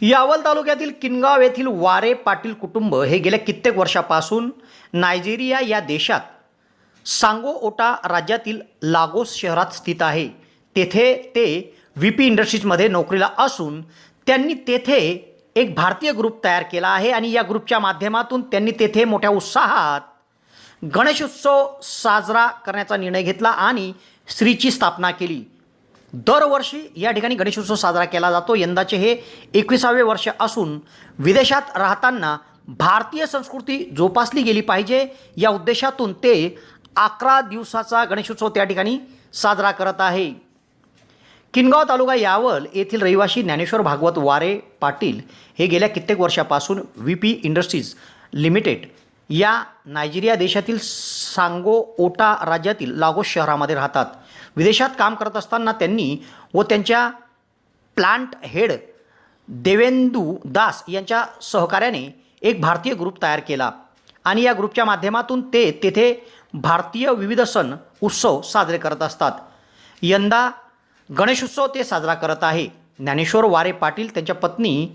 यावल तालुक्यातील किनगाव येथील वारे पाटील कुटुंब हे गेल्या कित्येक वर्षापासून नायजेरिया या देशात सांगो ओटा राज्यातील लागोस शहरात स्थित आहे. तेथे ते व्ही पी इंडस्ट्रीजमध्ये नोकरीला असून त्यांनी तेथे एक भारतीय ग्रुप तयार केला आहे आणि या ग्रुपच्या माध्यमातून त्यांनी तेथे मोठ्या उत्साहात गणेशोत्सव साजरा करण्याचा निर्णय घेतला आणि श्रीची स्थापना केली. दरवर्षी या ठिकाणी गणेशोत्सव साजरा केला जातो. यंदाचे हे एकविसावे वर्ष असून विदेशात राहताना भारतीय संस्कृती जोपासली गेली पाहिजे. या उद्देशातून ते अकरा दिवसाचा गणेशोत्सव त्या ठिकाणी साजरा करत आहे. किनगाव तालुका यावल येथील रहिवासी ज्ञानेश्वर भागवत वारे पाटील हे गेल्या कित्येक वर्षापासून व्ही पी इंडस्ट्रीज लिमिटेड या नायजेरिया देशातील सांगो ओटा राज्यातील लागोस शहरामध्ये राहतात. विदेशात काम करत असताना त्यांनी व त्यांच्या प्लांट हेड देवेंदू दास यांच्या सहकार्याने एक भारतीय ग्रुप तयार केला. आणि या ग्रुपच्या माध्यमातून ते तेथे भारतीय विविध सण उत्सव साजरे करत असतात. यंदा गणेशोत्सव ते साजरा करत आहे. ज्ञानेश्वर वारे पाटील त्यांच्या पत्नी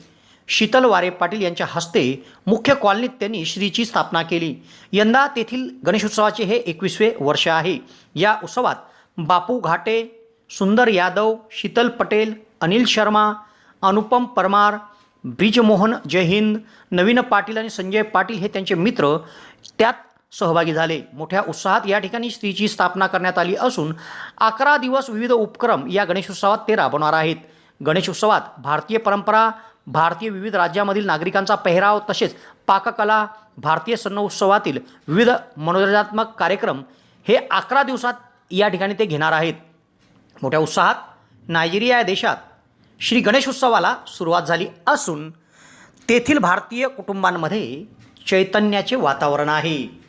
शीतल वारे पाटील यांच्या हस्ते मुख्य कॉलनीत त्यांनी श्रीची स्थापना केली. यंदा तेथील गणेशोत्सवाचे हे एकवीसवे वर्ष आहे. या उत्सवात बापू घाटे सुंदर यादव शीतल पटेल अनिल शर्मा अनुपम परमार ब्रिजमोहन जयहिंद नवीन पाटील आणि संजय पाटील हे त्यांचे मित्र त्यात सहभागी झाले. मोठ्या उत्साहात या ठिकाणी स्त्रीची स्थापना करण्यात आली असून अकरा दिवस विविध उपक्रम या गणेशोत्सवात ते राबवणार आहेत. गणेशोत्सवात भारतीय परंपरा भारतीय विविध राज्यामधील नागरिकांचा पेहराव तसेच पाककला भारतीय सण उत्सवातील विविध मनोरंजनात्मक कार्यक्रम हे अकरा दिवसात या ठिकाणी ते घेणार आहेत. मोठ्या उत्साहात नायजेरिया या देशात श्री गणेश उत्सवाला सुरुवात झाली असून तेथील भारतीय कुटुंबांमध्ये चैतन्याचे वातावरण आहे.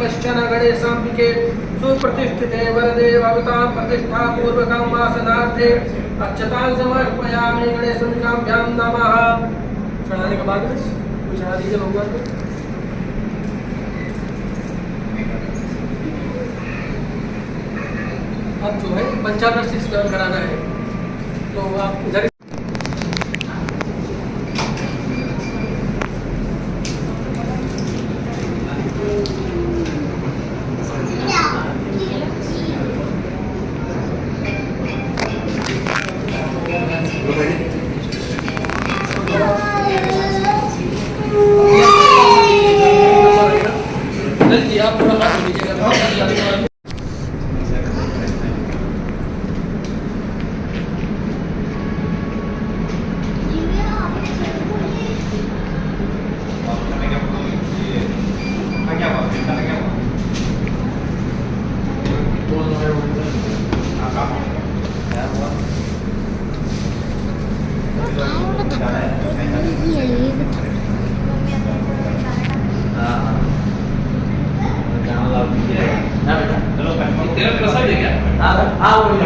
कश्चन गणेशाम्बिके सुप्रतिष्ठिते वरदे भवतां प्रतिष्ठापूर्वकं वासनार्थे अक्षतां समर्पयामि गणेशमिकाभ्यां नमः। चढ़ाने के कुछ चढ़ा दीजिए अब जो है पंचानवे से स्क्वायर कराना है तो आप इधर